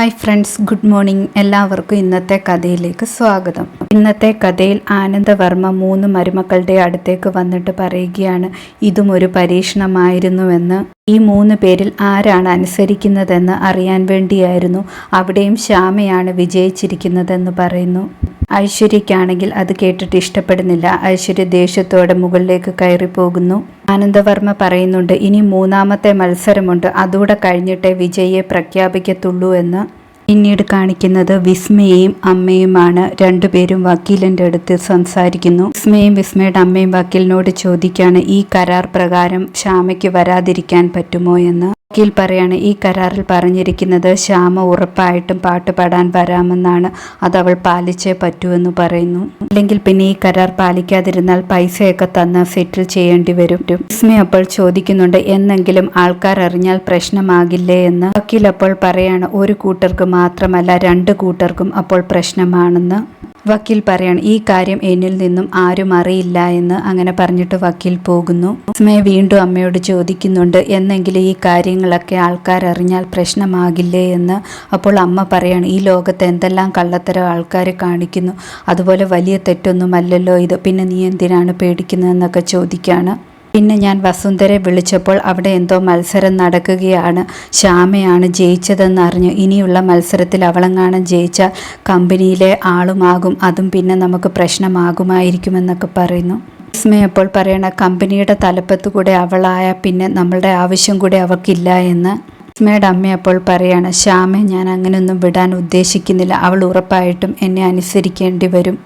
Hi friends good morning എല്ലാവർക്കും ഇന്നത്തെ കഥയിലേക്ക് സ്വാഗതം. ഇന്നത്തെ കഥയിൽ ആനന്ദവർമ്മ മൂന്ന് മരുമക്കളുടെ അടുത്തേക്ക് വന്നിട്ട് പറയുകയാണ് ഇതും ഒരു പരീക്ഷണമായിരുന്നുവെന്ന്. ഈ മൂന്ന് പേരിൽ ആരാണ് അനുസരിക്കുന്നതെന്ന് അറിയാൻ വേണ്ടിയായിരുന്നു. അവിടെയും ശ്യാമയാണ് വിജയിച്ചിരിക്കുന്നതെന്ന് പറയുന്നു. ഐശ്വര്യയ്ക്കാണെങ്കിൽ അത് കേട്ടിട്ട് ഇഷ്ടപ്പെടുന്നില്ല. ഐശ്വര്യ ദേഷ്യത്തോടെ മുകളിലേക്ക് കയറി പോകുന്നു ആനന്ദവർമ്മ പറയുന്നുണ്ട് ഇനി മൂന്നാമത്തെ മത്സരമുണ്ട്. അതുകൂടെ കഴിഞ്ഞിട്ടേ വിജയെ പ്രഖ്യാപിക്കത്തുള്ളൂ എന്ന്. പിന്നീട് കാണിക്കുന്നത് വിസ്മയും അമ്മയുമാണ്. രണ്ടുപേരും വക്കീലിന്റെ അടുത്ത് സംസാരിക്കുന്നു. വിസ്മയും വിസ്മയുടെ അമ്മയും വക്കീലിനോട് ചോദിക്കാണ് ഈ കരാർ പ്രകാരം ശ്യാമയ്ക്ക് വരാതിരിക്കാൻ പറ്റുമോ എന്ന്? വക്കീൽ പറയാണ് ഈ കരാറിൽ പറഞ്ഞിരിക്കുന്നത് ശ്യാമ ഉറപ്പായിട്ടും പാട്ട് പാടാൻ വരാമെന്നാണ്. അത് അവൾ പാലിച്ചേ പറ്റൂ എന്ന് പറയുന്നു. അല്ലെങ്കിൽ പിന്നെ ഈ കരാർ പാലിക്കാതിരുന്നാൽ പൈസയൊക്കെ തന്ന് സെറ്റിൽ ചെയ്യേണ്ടി വരും. ഇസ്മി അപ്പോൾ ചോദിക്കുന്നുണ്ട് എന്നെങ്കിലും ആൾക്കാർ അറിഞ്ഞാൽ പ്രശ്നമാകില്ലേ എന്ന്? വക്കീൽ അപ്പോൾ പറയാണ് ഒരു കൂട്ടർക്ക് മാത്രമല്ല രണ്ട് കൂട്ടർക്കും അപ്പോൾ പ്രശ്നമാണെന്ന്. വക്കീൽ പറയാണ് ഈ കാര്യം എന്നിൽ നിന്നും ആരും അറിയില്ല എന്ന് അങ്ങനെ പറഞ്ഞിട്ട് വക്കീൽ പോകുന്നു. അസ്മയ വീണ്ടും അമ്മയോട് ചോദിക്കുന്നുണ്ട് എന്നെങ്കിലും ഈ കാര്യങ്ങളൊക്കെ ആൾക്കാർ അറിഞ്ഞാൽ പ്രശ്നമാകില്ലേ എന്ന്? അപ്പോൾ അമ്മ പറയാണ് ഈ ലോകത്ത് എന്തെല്ലാം കള്ളത്തരം ആൾക്കാർ കാണിക്കുന്നു. അതുപോലെ വലിയ തെറ്റൊന്നുമല്ലല്ലോ ഇത്. പിന്നെ നീ എന്തിനാണ് പേടിക്കുന്നതെന്നൊക്കെ ചോദിക്കാണ്. പിന്നെ ഞാൻ വസുന്ധരെ വിളിച്ചപ്പോൾ അവിടെ എന്തോ മത്സരം നടക്കുകയാണ്. ശ്യാമയാണ് ജയിച്ചതെന്ന് അറിഞ്ഞു ഇനിയുള്ള മത്സരത്തിൽ അവളെങ്ങാനും ജയിച്ച കമ്പനിയിലെ ആളുമാകും. അതും പിന്നെ നമുക്ക് പ്രശ്നമാകുമായിരിക്കുമെന്നൊക്കെ പറയുന്നു. വിസ്മയപ്പോൾ പറയണ കമ്പനിയുടെ തലപ്പത്ത് കൂടെ അവളായ പിന്നെ നമ്മളുടെ ആവശ്യം കൂടെ അവൾക്കില്ല എന്ന് വിസ്മയുടെ അമ്മ അപ്പോൾ പറയാണ് ശ്യാമെ ഞാൻ അങ്ങനെയൊന്നും വിടാൻ ഉദ്ദേശിക്കുന്നില്ല. അവൾ ഉറപ്പായിട്ടും എന്നെ അനുസരിക്കേണ്ടി വരും.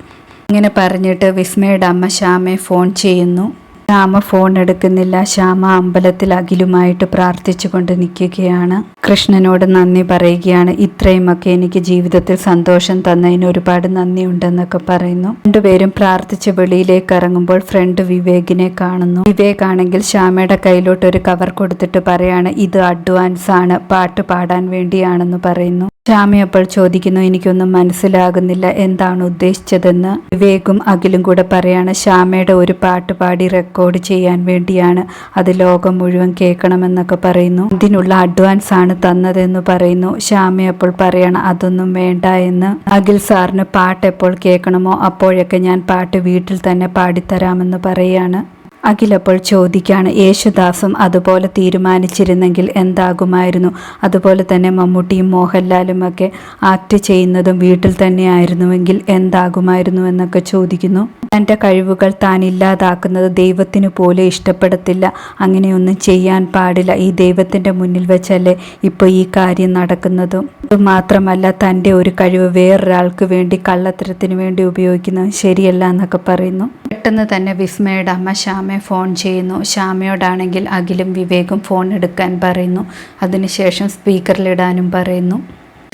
അങ്ങനെ പറഞ്ഞിട്ട് വിസ്മയുടെ അമ്മ ശ്യാമെ ഫോൺ ചെയ്യുന്നു. ശ്യാമ ഫോൺ എടുക്കുന്നില്ല. ശ്യാമ അമ്പലത്തിൽ അഖിലുമായിട്ട് പ്രാർത്ഥിച്ചുകൊണ്ട് നിൽക്കുകയാണ്. കൃഷ്ണനോട് നന്ദി പറയുകയാണ്. ഇത്രയുമൊക്കെ എനിക്ക് ജീവിതത്തിൽ സന്തോഷം തന്നതിന് ഒരുപാട് നന്ദിയുണ്ടെന്നൊക്കെ പറയുന്നു. രണ്ടുപേരും പ്രാർത്ഥിച്ച് വെളിയിലേക്ക് ഇറങ്ങുമ്പോൾ ഫ്രണ്ട് വിവേകിനെ കാണുന്നു. വിവേക് ആണെങ്കിൽ ശ്യാമയുടെ കയ്യിലോട്ട് ഒരു കവർ കൊടുത്തിട്ട് പറയാണ് ഇത് അഡ്വാൻസ് ആണ് പാട്ട് പാടാൻ വേണ്ടിയാണെന്ന് പറയുന്നു. ശ്യാമി അപ്പോൾ ചോദിക്കുന്നു എനിക്കൊന്നും മനസ്സിലാകുന്നില്ല എന്താണ് ഉദ്ദേശിച്ചതെന്ന്? വിവേകും അഖിലും കൂടെ പറയാണ് ശ്യാമയുടെ ഒരു പാട്ട് പാടി റെക്കോർഡ് ചെയ്യാൻ വേണ്ടിയാണ്. അത് ലോകം മുഴുവൻ കേൾക്കണമെന്നൊക്കെ പറയുന്നു. ഇതിനുള്ള അഡ്വാൻസ് ആണ് തന്നതെന്ന് പറയുന്നു. ഷാമി അപ്പോൾ പറയാണ് അതൊന്നും വേണ്ട എന്ന്. അഖിൽ സാറിന് പാട്ട് എപ്പോൾ കേൾക്കണമോ അപ്പോഴൊക്കെ ഞാൻ പാട്ട് വീട്ടിൽ തന്നെ പാടിത്തരാമെന്ന് പറയാണ്. അഖിലപ്പോൾ ചോദിക്കാണ് യേശുദാസും അതുപോലെ തീരുമാനിച്ചിരുന്നെങ്കിൽ എന്താകുമായിരുന്നു? അതുപോലെ തന്നെ മമ്മൂട്ടിയും മോഹൻലാലും ഒക്കെ ആക്ട് ചെയ്യുന്നതും വീട്ടിൽ തന്നെയായിരുന്നുവെങ്കിൽ എന്താകുമായിരുന്നു എന്നൊക്കെ ചോദിക്കുന്നു. തന്റെ കഴിവുകൾ താൻ ഇല്ലാതാക്കുന്നത് ദൈവത്തിന് പോലും ഇഷ്ടപ്പെടത്തില്ല. അങ്ങനെയൊന്നും ചെയ്യാൻ പാടില്ല. ഈ ദൈവത്തിന്റെ മുന്നിൽ വെച്ചല്ലേ ഇപ്പോൾ ഈ കാര്യം നടക്കുന്നതും. മാത്രമല്ല തന്റെ ഒരു കഴിവ് വേറൊരാൾക്ക് വേണ്ടി കള്ളത്തരത്തിന് വേണ്ടി ഉപയോഗിക്കുന്നത് ശരിയല്ല എന്നൊക്കെ പറയുന്നു. പെട്ടെന്ന് തന്നെ വിസ്മയുടെ അമ്മ ശ്യാമയെ ഫോൺ ചെയ്യുന്നു. ശ്യാമയോടാണെങ്കിൽ അഖിലും വിവേകും ഫോൺ എടുക്കാൻ പറയുന്നു. അതിനുശേഷം സ്പീക്കറിലിടാനും പറയുന്നു.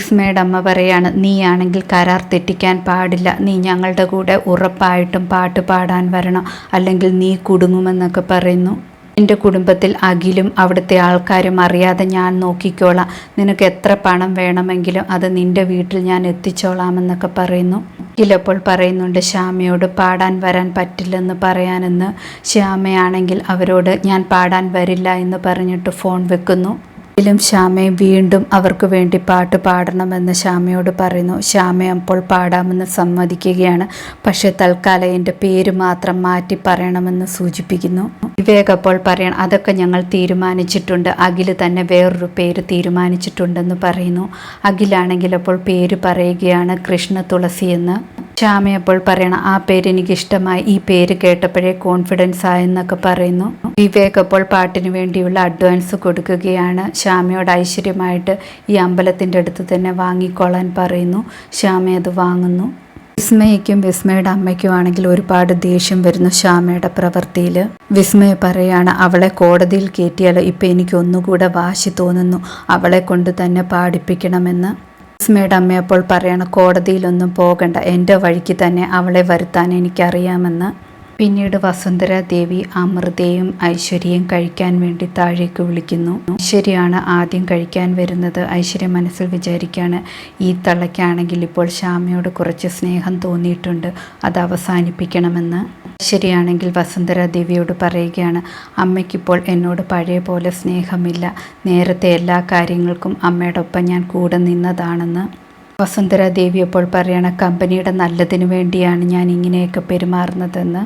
വിസ്മയുടെ അമ്മ പറയാണ് നീയാണെങ്കിൽ കരാർ തെറ്റിക്കാൻ പാടില്ല. നീ ഞങ്ങളുടെ കൂടെ ഉറപ്പായിട്ടും പാട്ട് പാടാൻ വരണം. അല്ലെങ്കിൽ നീ കുടുങ്ങുമെന്നൊക്കെ പറയുന്നു. എന്റെ കുടുംബത്തിൽ അഖിലും അവിടുത്തെ ആൾക്കാരും അറിയാതെ ഞാൻ നോക്കിക്കോളാം. നിനക്ക് എത്ര പണം വേണമെങ്കിലും അത് നിന്റെ വീട്ടിൽ ഞാൻ എത്തിച്ചോളാമെന്നൊക്കെ പറയുന്നു. അഖിലപ്പോൾ പറയുന്നുണ്ട് ശ്യാമയോട് പാടാൻ വരാൻ പറ്റില്ലെന്ന് പറയാനെന്ന്. ശ്യാമയാണെങ്കിൽ അവരോട് ഞാൻ പാടാൻ വരില്ല എന്ന് പറഞ്ഞിട്ട് ഫോൺ വെക്കുന്നു. ിലും ശ്യാമയും വീണ്ടും അവർക്ക് വേണ്ടി പാട്ട് പാടണമെന്ന് ശ്യാമയോട് പറയുന്നു. ശ്യാമ അപ്പോൾ പാടാമെന്ന് സമ്മതിക്കുകയാണ്. പക്ഷേ തൽക്കാലം എന്റെ പേര് മാത്രം മാറ്റി പറയണമെന്ന് സൂചിപ്പിക്കുന്നു. വിവേക് അപ്പോൾ പറയണം അതൊക്കെ ഞങ്ങൾ തീരുമാനിച്ചിട്ടുണ്ട്. അഖിൽ തന്നെ വേറൊരു പേര് തീരുമാനിച്ചിട്ടുണ്ടെന്ന് പറയുന്നു. അഖിലാണെങ്കിൽ അപ്പോൾ പേര് പറയുകയാണ് കൃഷ്ണ തുളസി എന്ന് ശ്യാമ അപ്പോൾ പറയണം ആ പേര് എനിക്കിഷ്ടമായി ഈ പേര് കേട്ടപ്പോഴേ കോൺഫിഡൻസ് ആയെന്നൊക്കെ പറയുന്നു. വിവേക് അപ്പോൾ പാട്ടിന് വേണ്ടിയുള്ള അഡ്വാൻസ് കൊടുക്കുകയാണ്. ശ്യാമയോട് ഐശ്വര്യമായിട്ട് ഈ അമ്പലത്തിന്റെ അടുത്ത് തന്നെ വാങ്ങിക്കൊള്ളാൻ പറയുന്നു. ശ്യാമ അത് വാങ്ങുന്നു. വിസ്മയ്ക്കും വിസ്മയുടെ അമ്മയ്ക്കും ആണെങ്കിൽ ഒരുപാട് ദേഷ്യം വരുന്നു ശ്യാമയുടെ പ്രവൃത്തിയിൽ. വിസ്മയ പറയാണ് അവളെ കോടതിയിൽ കയറ്റിയാൽ ഇപ്പം എനിക്ക് ഒന്നുകൂടെ വാശി തോന്നുന്നു. അവളെ കൊണ്ട് തന്നെ പാടിപ്പിക്കണമെന്ന്. വിസ്മയുടെ അമ്മ അപ്പോൾ പറയണം കോടതിയിലൊന്നും പോകണ്ട. എന്റെ വഴിക്ക് തന്നെ അവളെ വരുത്താൻ എനിക്കറിയാമെന്ന്. പിന്നീട് വസുന്ധര ദേവി അമൃതയും ഐശ്വര്യയും കഴിക്കാൻ വേണ്ടി താഴേക്ക് വിളിക്കുന്നു. ഐശ്വര്യയാണ് ആദ്യം കഴിക്കാൻ വരുന്നത്. ഐശ്വര്യ മനസ്സിൽ വിചാരിക്കുകയാണ് ഈ തള്ളയ്ക്കാണെങ്കിൽ ഇപ്പോൾ ശ്യാമയോട് കുറച്ച് സ്നേഹം തോന്നിയിട്ടുണ്ട്. അത് അവസാനിപ്പിക്കണമെന്ന്. ഐശ്വര്യയാണെങ്കിൽ വസുന്ധര ദേവിയോട് പറയുകയാണ് അമ്മയ്ക്കിപ്പോൾ എന്നോട് പഴയ പോലെ സ്നേഹമില്ല. നേരത്തെ എല്ലാ കാര്യങ്ങൾക്കും അമ്മയുടെ ഒപ്പം ഞാൻ കൂടെ നിന്നതാണെന്ന്. വസുന്ധര ദേവി അപ്പോൾ പറയണ കമ്പനിയുടെ നല്ലതിനു വേണ്ടിയാണ് ഞാൻ ഇങ്ങനെയൊക്കെ പെരുമാറുന്നതെന്ന്.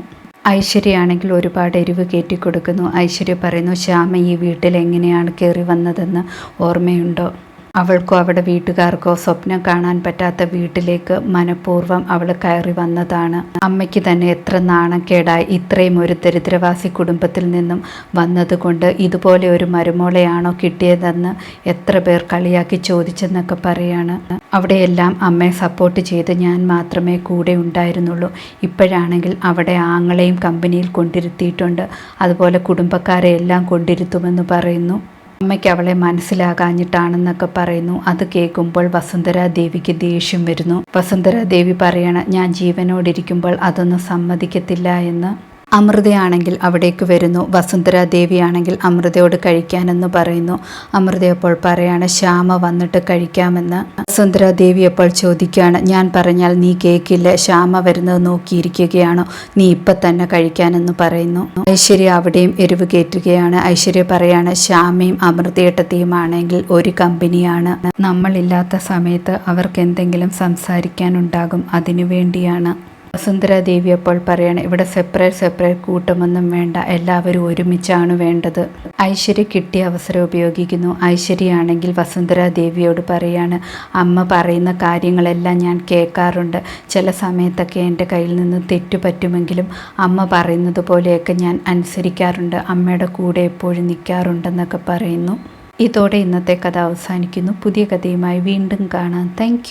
ഐശ്വര്യയാണെങ്കിൽ ഒരുപാട് എരിവ് കയറ്റിക്കൊടുക്കുന്നു. ഐശ്വര്യ പറയുന്നു ശ്യാമ ഈ വീട്ടിൽ എങ്ങനെയാണ് കയറി വന്നതെന്ന് ഓർമ്മയുണ്ടോ? അവൾക്കോ അവിടെ വീട്ടുകാർക്കോ സ്വപ്നം കാണാൻ പറ്റാത്ത വീട്ടിലേക്ക് മനഃപൂർവം അവൾ കയറി വന്നതാണ്. അമ്മയ്ക്ക് തന്നെ എത്ര നാണക്കേടായി ഇത്രയും ഒരു ദരിദ്രവാസി കുടുംബത്തിൽ നിന്നും വന്നതുകൊണ്ട് ഇതുപോലെ ഒരു മരുമോളെയാണോ കിട്ടിയതെന്ന് എത്ര പേർ കളിയാക്കി ചോദിച്ചെന്നൊക്കെ പറയാണ്. അവിടെയെല്ലാം അമ്മയെ സപ്പോർട്ട് ചെയ്ത് ഞാൻ മാത്രമേ കൂടെ ഉണ്ടായിരുന്നുള്ളൂ. ഇപ്പോഴാണെങ്കിൽ അവിടെ ആങ്ങളെയും കമ്പനിയിൽ കൊണ്ടിരുത്തിയിട്ടുണ്ട്. അതുപോലെ കുടുംബക്കാരെ എല്ലാം കൊണ്ടിരുത്തുമെന്ന് പറയുന്നു. അമ്മയ്ക്ക് അവളെ മനസ്സിലാകാഞ്ഞിട്ടാണെന്നൊക്കെ പറയുന്നു. അത് കേൾക്കുമ്പോൾ വസുന്ധര ദേവിക്ക് ദേഷ്യം വരുന്നു. വസുന്ധര ദേവി പറയണ ഞാൻ ജീവനോടിരിക്കുമ്പോൾ അതൊന്നും സമ്മതിക്കത്തില്ല എന്ന് അമൃതയാണെങ്കിൽ അവിടേക്ക് വരുന്നു. വസുന്ധര ദേവിയാണെങ്കിൽ അമൃതയോട് കഴിക്കാനെന്ന് പറയുന്നു. അമൃത അപ്പോൾ പറയാണ് ശ്യാമ വന്നിട്ട് കഴിക്കാമെന്ന്. വസുന്ധര ദേവി അപ്പോൾ ചോദിക്കുകയാണ് ഞാൻ പറഞ്ഞാൽ നീ കേൾക്കില്ല ശ്യാമ വരുന്നത് നോക്കിയിരിക്കുകയാണോ? നീ ഇപ്പം തന്നെ കഴിക്കാനെന്ന് പറയുന്നു. ഐശ്വര്യ അവിടെയും എരിവ് കയറ്റുകയാണ്. ഐശ്വര്യ പറയാണ് ശ്യാമയും അമൃതയേട്ടത്തെയുമാണെങ്കിൽ ഒരു കമ്പനിയാണ്. നമ്മളില്ലാത്ത സമയത്ത് അവർക്ക് എന്തെങ്കിലും സംസാരിക്കാനുണ്ടാകും. അതിനു വേണ്ടിയാണ്. വസുന്ധര ദേവി അപ്പോൾ പറയാണ് ഇവിടെ സെപ്പറേറ്റ് സെപ്പറേറ്റ് കൂട്ടമൊന്നും വേണ്ട എല്ലാവരും ഒരുമിച്ചാണ് വേണ്ടത്. ഐശ്വര്യ കിട്ടിയ അവസരം ഉപയോഗിക്കുന്നു. ഐശ്വര്യയാണെങ്കിൽ വസുന്ധര ദേവിയോട് പറയാണ് അമ്മ പറയുന്ന കാര്യങ്ങളെല്ലാം ഞാൻ കേൾക്കാറുണ്ട്. ചില സമയത്തൊക്കെ എന്റെ കയ്യിൽ നിന്ന് തെറ്റു പറ്റുമെങ്കിലും അമ്മ പറയുന്നത് പോലെയൊക്കെ ഞാൻ അനുസരിക്കാറുണ്ട്. അമ്മയുടെ കൂടെ എപ്പോഴും നിൽക്കാറുണ്ടെന്നൊക്കെ പറയുന്നു. ഇതോടെ ഇന്നത്തെ കഥ അവസാനിക്കുന്നു. പുതിയ കഥയുമായി വീണ്ടും കാണാം. താങ്ക്